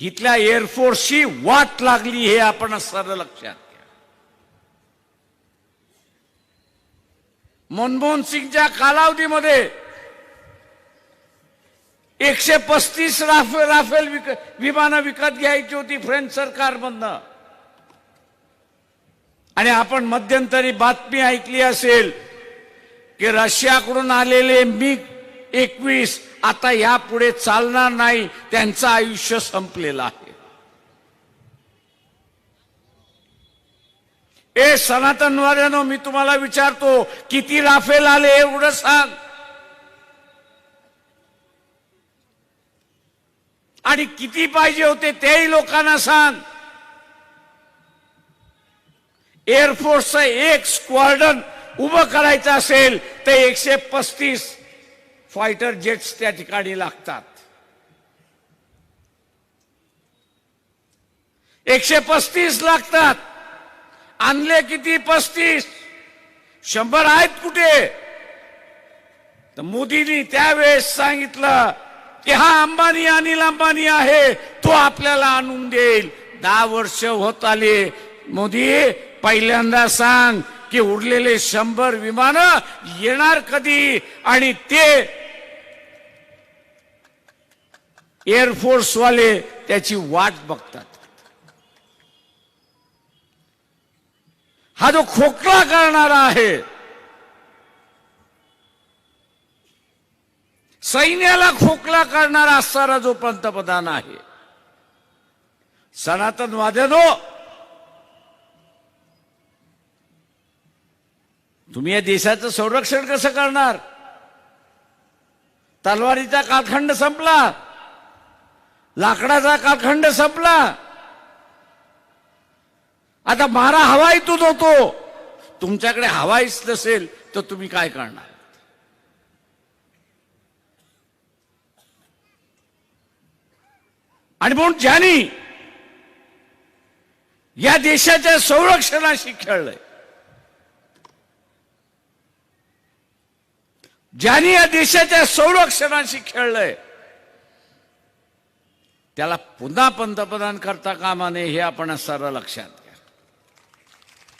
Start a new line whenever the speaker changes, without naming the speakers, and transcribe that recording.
इथल्या एअरफोर्सची वाट लागली हे आपण सर्व लक्षात घ्या. मनमोहन सिंगच्या कालावधीमध्ये एकशे पस्तीस राफेल राफेल विक विमानं विकत घ्यायची होती फ्रेंच सरकारमधनं. आणि आपण मध्यंतरी बातमी ऐकली असेल की रशियाकडून आलेले मिग एकवीस आता यापुढे चालणार नाही त्यांचं आयुष्य संपलेलं आहे. ए सनातन वाल्यानो मी तुम्हाला विचारतो किती राफेल आले एवढं सांग. आणि किती पाहिजे होते तेही लोकांना सांग. एअरफोर्सचं एक स्क्वॉर्डन उभं करायचं असेल तर एकशे पस्तीस. फायटर जेट्स त्या ठिकाणी लागतात. एकशे पस्तीस लागतात. आणले किती? पस्तीस. शंभर आहेत कुठे? तर मोदींनी त्यावेळेस सांगितलं की हा अंबानी अनिल अंबानी आहे तो आपल्याला आणून देईल. दहा वर्ष होत आले. मोदी पहिल्यांदा सांग की उरलेले शंभर विमान येणार कधी? आणि ते एअरफोर्स वाले त्याची वाट बघतात. हा जो खोकला करणारा आहे सैन्याला खोकला करणारा असणारा जो पंतप्रधान आहे सनातनवाद्यानो तुम्ही या देशाचं संरक्षण कसं करणार? तलवारीचा कालखंड संपला. लाकडाचा कालखंड संपला. आता मारा हवाईतून होतो तुमच्याकडे हवाईच नसेल तर तुम्ही काय करणार? आणि म्हणून ज्यांनी या देशाच्या संरक्षणाशी खेळलंय ज्यांनी या देशाच्या संरक्षणाशी खेळलंय त्याला पुन्हा पंतप्रधान करता कामा नये हे आपण सर्व लक्षात